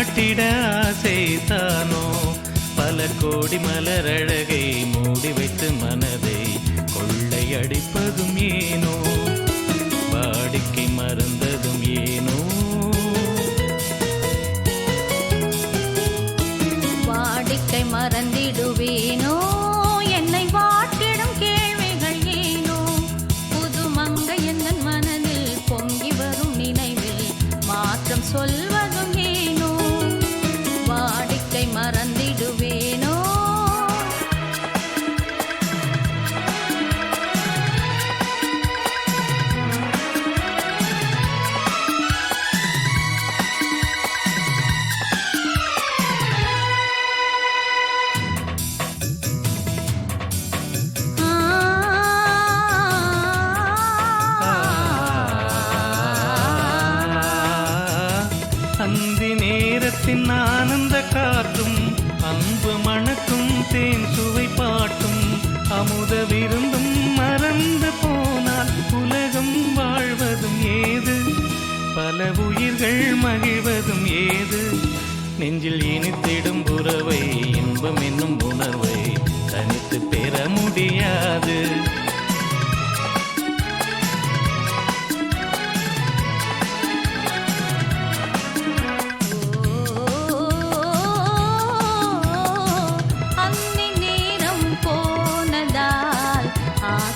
என்னை வாட்டிட ஆசைத்தானோ பல கோடி மலரழகை மூடி வைத்து மனதை கொள்ளையடிப்பதும் ஏனோ? வாடிக்கை மறந்ததும் ஏனோ? வாடிக்கை மறந்திடுவேனோ? அமுத விருந்தும் மறந்து போனால் உலகம் வாழ்வதும் ஏது? பல உயிர்கள் மகிழ்வதும் ஏது? நெஞ்சில் இனித்திடும் உறவை இன்பம் என்னும் உணர்வை தனித்து பெற முடியாது.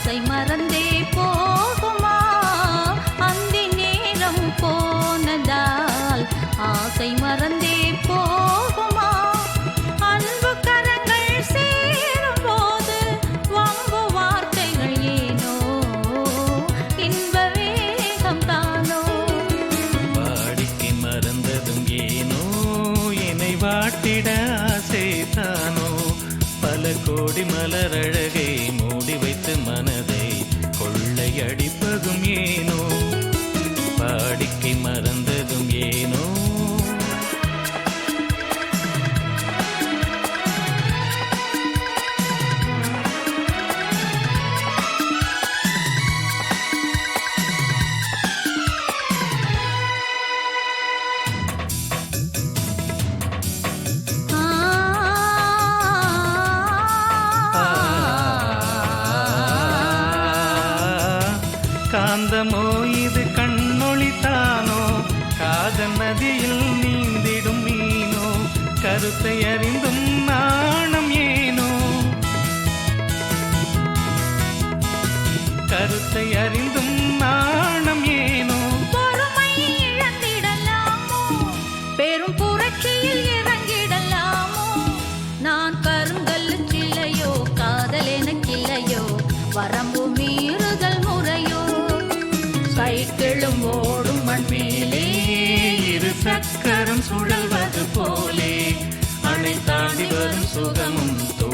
ஆசை மறந்தே போகுமா? அந்த நேரம் போனதால் ஆசை மறந்தே போகுமா? அன்பு கரங்கள் சேரும் போது வம்பு வார்த்தைகள் ஏனோ? இன்ப வேகம் தானோ? வாடிக்கு மறந்ததும் ஏனோ? என்னை வாட்டிட ஆசை தானோ? கோடி மலரழகை மூடி வைத்து மனதை கொள்ளையடிப்பதும் ஏனோ? வாடிக்கை மறந்ததும் ஏனோ? காந்தமோ இது கண்ணொழித்தானோ காதல் நதியில் நீந்திடும் மீனோ? கருத்தை அறிந்தும் நாணம் ஏனோ? கருத்தை அறிந்தும் நாணம் ஏனோ? பெரும் புரட்சியில் இறங்கிடலாமோ? நான் கருங்கல் சில்லையோ காதல் எனக்கில்லையோ? வரம்பு ஓடும் மண் இரு சக்கரம் சுழல்வது போலே. அணை தாண்டி வரும் சுகமும் தோ